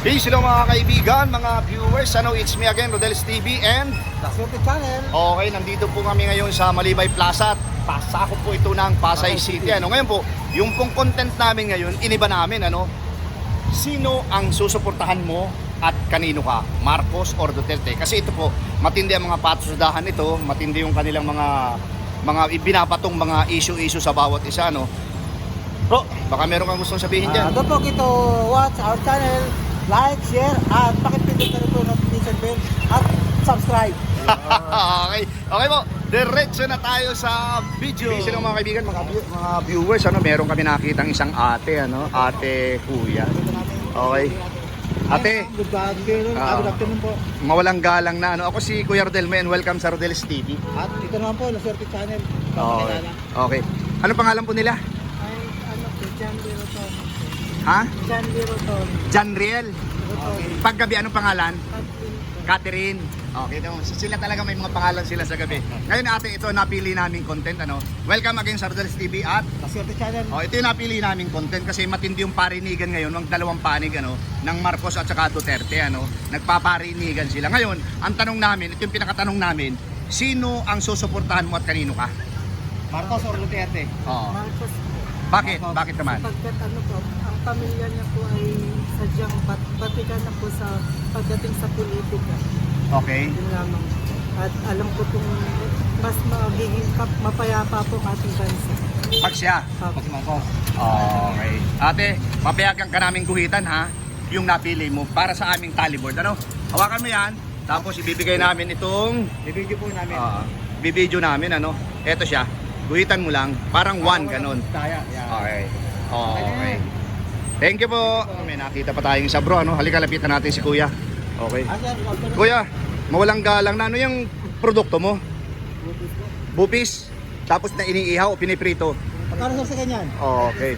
Peace hello mga kaibigan, mga viewers. Ano, it's me again, Rodel's TV and Daswerte Channel. okay, nandito po kami ngayon sa Malibay Plaza. Pasako po ito ng Pasay City. Ano, ngayon po, yung pong content namin ngayon, iniba namin, ano, sino ang susuportahan mo at kanino ka? Marcos or Duterte? Kasi ito po, matindi ang mga patusudahan nito, matindi yung kanilang mga mga ibinapatong mga issue-issue sa bawat isa, no? Bro, baka meron kang gustong sabihin Uh, dyan. don't forget to watch our channel, like, share, at pakipindot na rin po notification bell at subscribe. okay. Okay po. Diretso na tayo sa video. Lang mga kaibigan, mga, view- mga viewers, ano, meron kami nakitang isang ate, ano, ate kuya. Okay. Ate, Good afternoon. Good afternoon po. mawalang galang na ano. Ako si Kuya Rodel and welcome sa Rodel's TV. At ito naman po, Daswerte Channel. Okay. Okay. Ano pangalan po nila? Ay, ano po, John Liroton. Ha? Liroton. Janriel. Okay. Paggabi, anong pangalan? Catherine. Okay, no. So, sila talaga may mga pangalan sila sa gabi. Ngayon ate, ito napili naming content ano. Welcome again sa Rodel's TV at Daswerte Channel. Oh, ito yung napili naming content kasi matindi yung parinigan ngayon ng dalawang panig ano ng Marcos at saka Duterte ano. Nagpaparinigan sila. Ngayon, ang tanong namin, ito yung pinakatanong namin, sino ang susuportahan mo at kanino ka? Marcos or Duterte? Oo. Marcos po. Bakit? Marcos. Bakit naman? Pagkat ano po, ang pamilya niya po ay sadyang bat batikan na po sa pagdating sa politika. Okay. Yun lamang. At alam ko kung mas magiging kap- mapayapa po ang ating bansa. Pag siya. Opo. Si Marcos. Okay. Ate, papayagan ka namin guhitan ha, yung napili mo para sa aming tallyboard. Ano? Hawakan mo yan, tapos ibibigay namin itong Bibigyo po namin. uh, bibidyo namin ano. Ito siya. Guhitan mo lang, parang one ganon. Kaya. Yeah. Okay. Okay. Thank you po. May nakita pa tayong isa bro, ano? Halika lapitan natin si Kuya. Okay. Ah, Kuya, mawalang galang na ano yung produkto mo? Bupis po. Bupis. Tapos na iniihaw o piniprito. Magkano sir sa ganyan? Okay.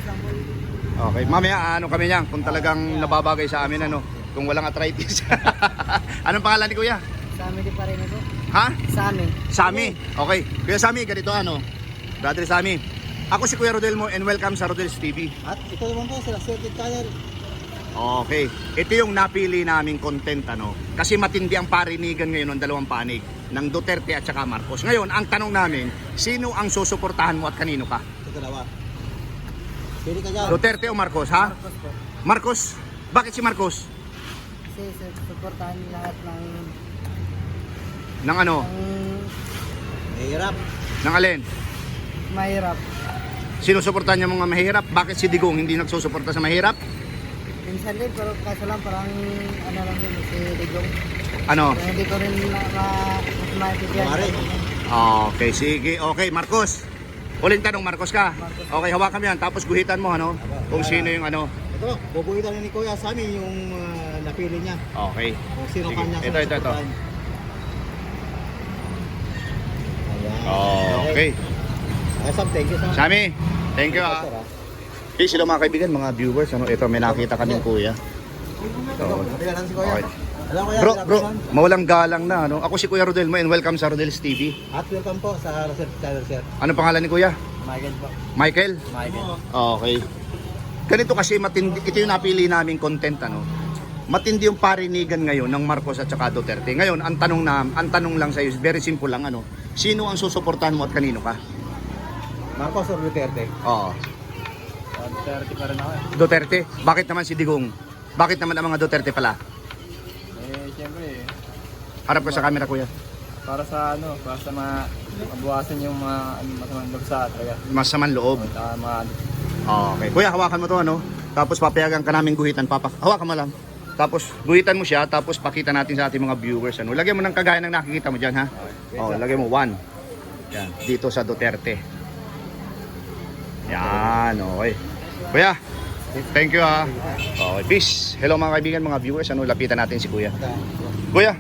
Okay. Mamaya ano kami niyan kung talagang nababagay sa amin ano, kung walang arthritis. Anong pangalan ni Kuya? Sa amin din pa rin ito. Ha? Sa amin. Sami. Okay. Kuya Sami, ganito ano. Brother Sami. Ako si Kuya Rodel mo and welcome sa Rodel's TV. At ito naman po, sa Daswerte Channel. Okay. Ito yung napili naming content ano. Kasi matindi ang parinigan ngayon ng dalawang panig ng Duterte at saka Marcos. Ngayon, ang tanong namin, sino ang susuportahan mo at kanino ka? Ito dalawa. Pili ka dyan. Duterte o Marcos, ha? Marcos po. Marcos? Bakit si Marcos? Kasi su- suportahan lahat ng, Nang ano? ng Mahirap. Nang alin? Mahirap. Sinusuportahan niya mga mahirap? Bakit si Digong hindi nagsusuporta sa mahirap? Minsan din, pero kaso lang parang ano lang din si Digong. Ano? Kaya hindi ko rin ma- ma- maintindihan. Mare. Okay, sige. Okay, Marcos. Uling tanong, Marcos ka? Marcos. Okay, hawakan mo yan. Tapos guhitan mo, ano? Kung sino yung ano. Ito, bubuhitan ni Kuya sa amin yung ah, napili niya. Okay. Kung sino Sige. kanya Ito, ito, ito. Okay. Sam, thank you, Sam. Sami, thank you ah. Sir, ah. Sila mga kaibigan, mga viewers. Ano, ito, may nakita kaming kuya. Kuya. Okay. Bro, bro, mawalang galang na, ano? Ako si Kuya Rodel mo and welcome sa Rodel's TV. At welcome po sa Research Channel, sir. Ano pangalan ni Kuya? Michael po. Michael? Michael. Okay. Ganito kasi matindi, ito yung napili naming content ano. Matindi yung parinigan ngayon ng Marcos at saka Duterte. Ngayon, ang tanong na, ang tanong lang sa iyo, very simple lang ano. Sino ang susuportahan mo at kanino ka? Marcos or Duterte? Oo. Duterte pa rin ako eh. Duterte. Bakit naman si Digong? Bakit naman ang mga Duterte pala? Eh, siyempre, Harap ko sa camera, kuya. para sa ano, para sa mga mabawasan yung mga ano, masamang lugsa talaga. Masamang loob. Saka mga ano, Okay. Kuya, hawakan mo to ano. Tapos papayagan ka namin guhitan, papa. Hawakan mo lang. Tapos guhitan mo siya, tapos pakita natin sa ating mga viewers ano. Lagyan mo ng kagaya ng nakikita mo diyan ha. Oh, lagyan mo one. Yan, dito sa Duterte. Yan, okay. Kuya, thank you ha. Okay, peace. Hello mga kaibigan, mga viewers. Ano, lapitan natin si Kuya. Kuya,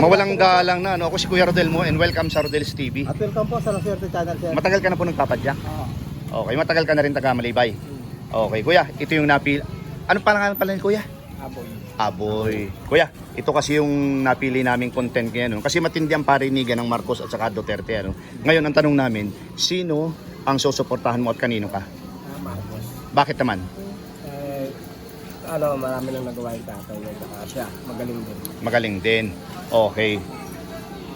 mawalang galang na. Ano, ako si Kuya Rodel mo and welcome sa Rodel's TV. At welcome po sa Research Channel, sir. Matagal ka na po nagpapadyak? Oo. Okay, matagal ka na rin taga Malibay. Okay, kuya, ito yung napili. Ano pangalan pala ni kuya? Aboy. Aboy. Kuya, ito kasi yung napili naming content ngayon. no? Kasi matindi ang parinigan ng Marcos at saka Duterte. Ano? Ngayon, ang tanong namin, sino ang susuportahan mo at kanino ka? Marcos. Bakit naman? Eh, ano, marami nang nagawa yung tatay niya. Saka siya, magaling din. Magaling din. Okay.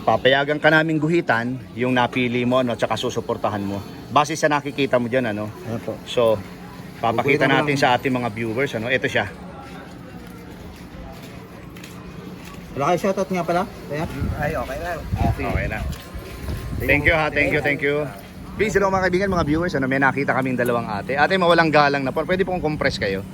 Papayagan ka naming guhitan yung napili mo no, tsaka susuportahan mo. Base sa nakikita mo diyan ano. Ano po? So, papakita Guguhitan mo natin lang. sa ating mga viewers ano. Ito siya. Wala kayo shoutout nga pala? Kaya? Ay, okay lang. Okay na. Thank you ha, thank you, thank you. Please, hello mga kaibigan, mga viewers, ano, may nakita kaming dalawang ate. Ate, mawalang galang na po. Pwede pong compress kayo.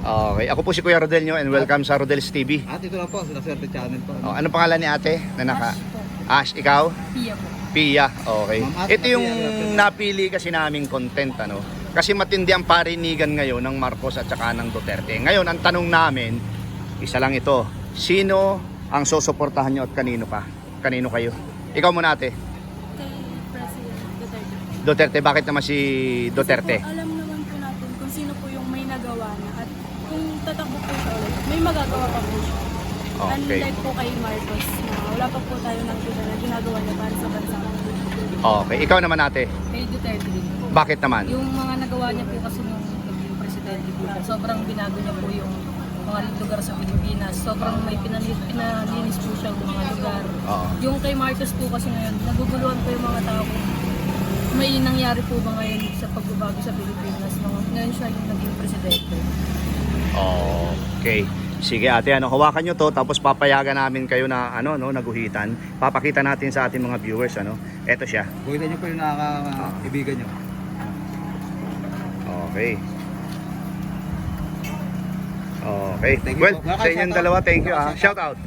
Okay, ako po si Kuya Rodel nyo and welcome sa Rodel's TV. At ito lang po, sa Swerte Channel po. Oh, ano pangalan ni ate na naka... Ash, ikaw? Pia po. Pia, okay. Ito yung Pia, napili kasi naming content, ano. Kasi matindi ang parinigan ngayon ng Marcos at saka ng Duterte. Ngayon, ang tanong namin, isa lang ito. Sino ang susuportahan nyo at kanino ka? Kanino kayo? Ikaw muna ate. Duterte. Bakit naman si Duterte? Kasi po, alam naman po natin kung sino po yung may nagawa na at kung tatakbo po siya ulit, may magagawa pa po siya. Okay. Unlike po kay Marcos na wala pa po tayo nakita na ginagawa niya para sa bansa. Okay, ikaw naman ate. Kay Duterte din po. Bakit naman? Yung mga nagawa niya po kasi nung naging presidente po, sobrang binago niya po yung mga lugar sa Pilipinas. Sobrang may pinali- pinalinis po siyang mga lugar. Oo. Yung kay Marcos po kasi ngayon, naguguluhan po yung mga tao kung may nangyari po ba ngayon sa pagbabago sa Pilipinas. Mga, ngayon siya yung naging presidente. Okay. Sige ate, ano, hawakan nyo to tapos papayagan namin kayo na ano, no, naguhitan. Papakita natin sa ating mga viewers, ano. Ito siya. Guhitan niyo po yung nakakaibigan niyo. Okay. Okay. Thank you well, po. Sa inyong shout out. dalawa, thank you. Ah. Shout out.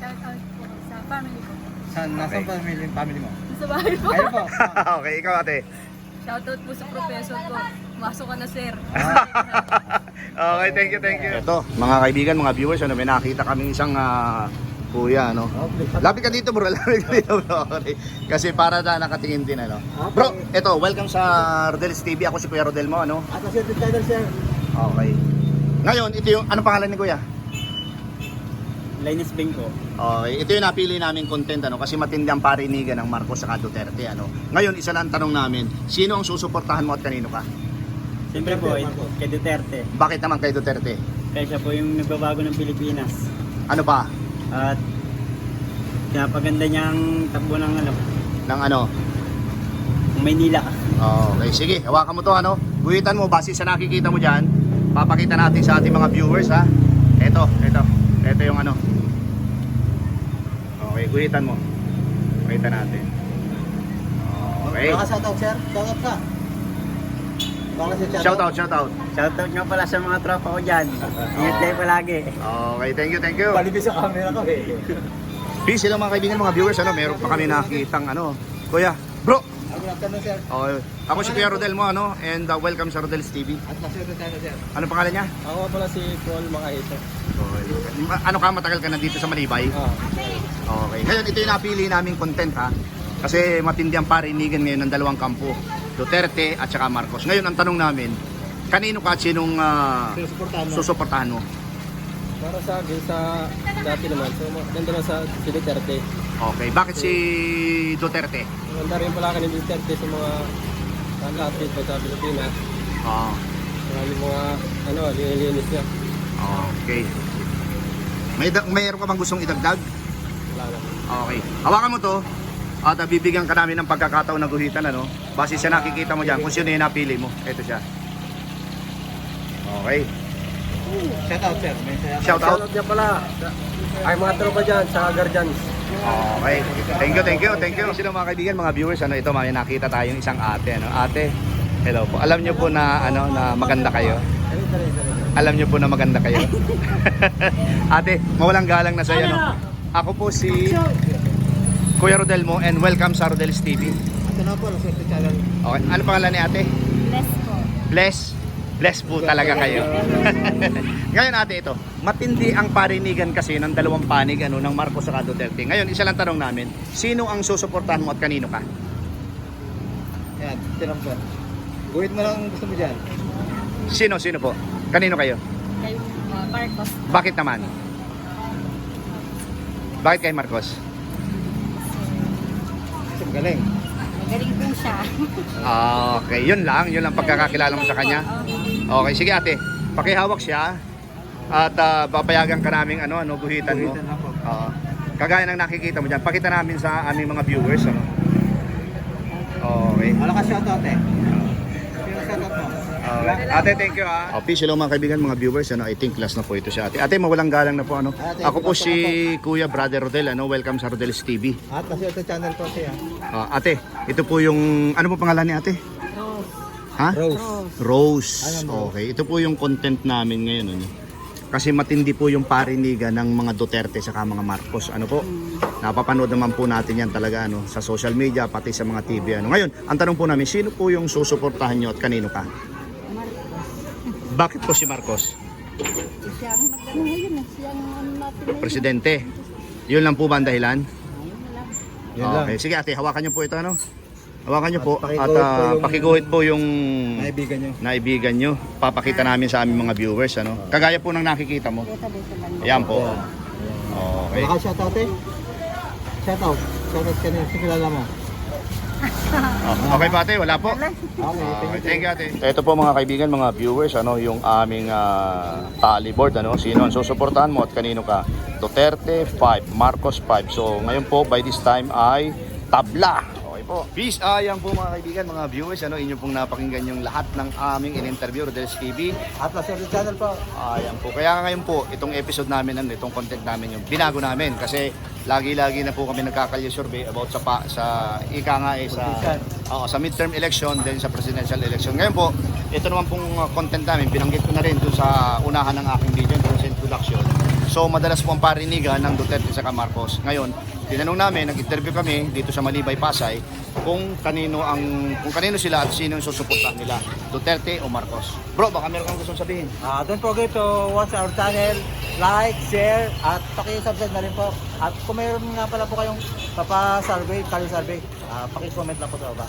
Shout out po sa family ko. Saan, nasaan Okay. family, family mo? Sa bahay po. Ayun po. okay, ikaw ate. Shoutout po sa professor ko. Masok ka na sir. okay, thank you, thank you. Ito, mga kaibigan, mga viewers, ano, may nakita kaming isang ah, kuya, ano. Lapit ka dito, bro. Lapit ka dito, bro. Okay. Kasi para na nakatingin din, ano. Bro, ito, welcome sa Rodel's TV. Ako si Kuya Rodel mo, ano. At Channel, sir. Okay. Ngayon, ito yung, anong pangalan ni Kuya? Linus Bingko. Okay, ito yung napili namin content ano kasi matindi ang parinigan ng Marcos sa Duterte ano. Ngayon isa lang ang tanong namin, sino ang susuportahan mo at kanino ka? Siyempre po, kay Duterte. Bakit naman kay Duterte? Kaya siya po yung nagbabago ng Pilipinas. Ano pa? At pinapaganda niya ang takbo ng ano, Ng ano? ng Maynila. Okay, sige, hawakan mo to ano. Guhitan mo base sa nakikita mo diyan. Papakita natin sa ating mga viewers ha. Ito, ito. Ito yung ano. Okay, guhitan mo. Guhitan natin. Okay. Baka shoutout, sir. Shoutout ka. Baka si Shout out, shout out. Nga pala sa mga tropa ko dyan. Ingat kayo palagi. Okay, thank you, thank you. Palibis sa camera ko eh. Peace sila mga kaibigan, mga viewers, ano, meron pa kami nakitang ano. Kuya, bro. Good afternoon, sir. Okay. Ako si Kuya Rodel mo, ano, and uh, welcome sa Rodel's TV. At sa Swerte Channel, sir. Ano pangalan niya? Ako pala si Paul Makaito. Ma- Ano ka, matagal ka na dito sa Malibay? Ah, Okay. Ngayon, ito yung napili naming content, ha. Kasi matindi ang parinigan ngayon ng dalawang kampo. Duterte at saka Marcos. Ngayon, ang tanong namin, kanino ka at sinong uh, Sinusuportahan mo. susuportahan mo? para sa akin, sa dati naman, so maganda na sa si Duterte. Okay. Bakit si Duterte? Maganda rin pala ka ni Duterte sa mga kalapit pa sa Pilipinas. Oh, Marami mga, ano, linilinis niya. okay. May, da- mayroon ka bang gustong idagdag? Wala na. Okay. Hawakan mo to at uh, bibigyan ka namin ng pagkakataon na guhitan ano. Base sa nakikita mo diyan kung sino yung napili mo. Ito siya. Okay. Shoutout, sir. May shoutout. Shout out. Shoutout niya pala. Ay, mga tropa dyan, sa Guardians. Okay. Thank you, thank you, thank you. Sino mga kaibigan, mga viewers, ano ito, may nakita tayong isang ate, ano. Ate, hello po. Alam niyo po na ano na maganda kayo. Alam niyo po na maganda kayo. ate, mawalang galang na sa iyo, no. Ako po si Kuya Rodel mo and welcome sa Rodel's TV. Ito na po, sa Swerte Channel. Okay. Ano pangalan ni ate? Bless po. Bless. Bless po talaga kayo. Ngayon ate ito, matindi ang parinigan kasi ng dalawang panig ano ng Marcos sa Duterte. Ngayon, isa lang tanong namin, sino ang susuportahan mo at kanino ka? Yan, tinam, sir. Guhit mo lang gusto mo dyan. Sino, sino po? Kanino kayo? Kay uh, Marcos. Bakit naman? Bakit kay Marcos? Kasi magaling. Magaling po siya. Ah, okay, yun lang, yun lang pagkakakilala mo sa kanya. Okay, sige ate, pakihawak siya At ah, papayagan ka namin ano, ano, guhitan mo. Guhitan. Oo. kagaya ng nakikita mo dyan, pakita namin sa aming mga viewers. Ano? Okay. Wala ka shoutout eh. Okay. Ate, thank you ha. Okay, hello mga kaibigan, mga viewers. Ano, I think last na po ito si ate. Ate, mawalang galang na po. Ano. Ate, Ako po po si Kuya Brother Rodel. Ano, welcome sa Rodel's TV. At kasi ito channel ko siya. Ah, ate, ito po yung, ano po pangalan ni ate? Ha? Rose. Rose. Ano, Okay, ito po yung content namin ngayon. Ano? Kasi matindi po yung parinigan ng mga Duterte sa mga Marcos. Ano po? Napapanood naman po natin yan talaga ano, sa social media, pati sa mga TV. Ano. Ngayon, ang tanong po namin, sino po yung susuportahan nyo at kanino ka? Bakit po si Marcos? Siya ang nagano ngayon eh. Siya ang ano natin ngayon. Presidente. Yun lang po ba ang dahilan? Ayun na lang. Lang. Okay, sige ate, hawakan nyo po ito. Ano? Hawakan nyo At po. pakiguhit At po ah, yung- pakiguhit po yung Naibigan nyo. naibigan nyo. Papakita namin sa aming mga viewers. Ano? Kagaya po ng nakikita mo. Dito dito lang. Ayan po. Okay. Wala ka shoutout eh? Shoutout. Shoutout ka niya. Sikilala mo. Oh, okay pa ate, wala po. Okay, thank you ate. Ito po mga kaibigan, mga viewers, ano yung aming ah, tally board, ano, sino ang susuportahan mo at kanino ka? Duterte 5, Marcos 5. So ngayon po by this time ay tabla. Po. Peace. Yan po mga kaibigan, mga viewers, ano inyo pong napakinggan yung lahat ng aming in-interview Rodel's TV. At last yung channel po. Ayan po. Kaya nga ngayon po, itong episode namin, ano, itong content namin, yung binago namin. Kasi lagi-lagi na po kami nagkakalye survey about sa, pa, sa ika nga eh, sa, oo, sa midterm election, then sa presidential election. Ngayon po, ito naman pong uh, content namin, binanggit ko na rin dun sa unahan ng aking video, dun sa introduction. So madalas po ang parinigan ng Duterte sa Marcos. Ngayon, tinanong namin, nag-interview kami dito sa Malibay, Pasay, kung kanino ang kung kanino sila at sino yung susuportahan nila, Duterte o Marcos. Bro, baka meron kang gustong sabihin. Ah, don't forget to watch our channel, like, share, at paki-subscribe na rin po. At kung mayroon nga pala po kayong papa-survey, kali-survey, ah, paki-comment lang po sa baba.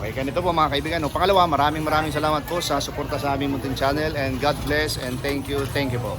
Okay, ganito po mga kaibigan. No, pangalawa, maraming maraming salamat po sa suporta sa aming munting channel and God bless and thank you, thank you po.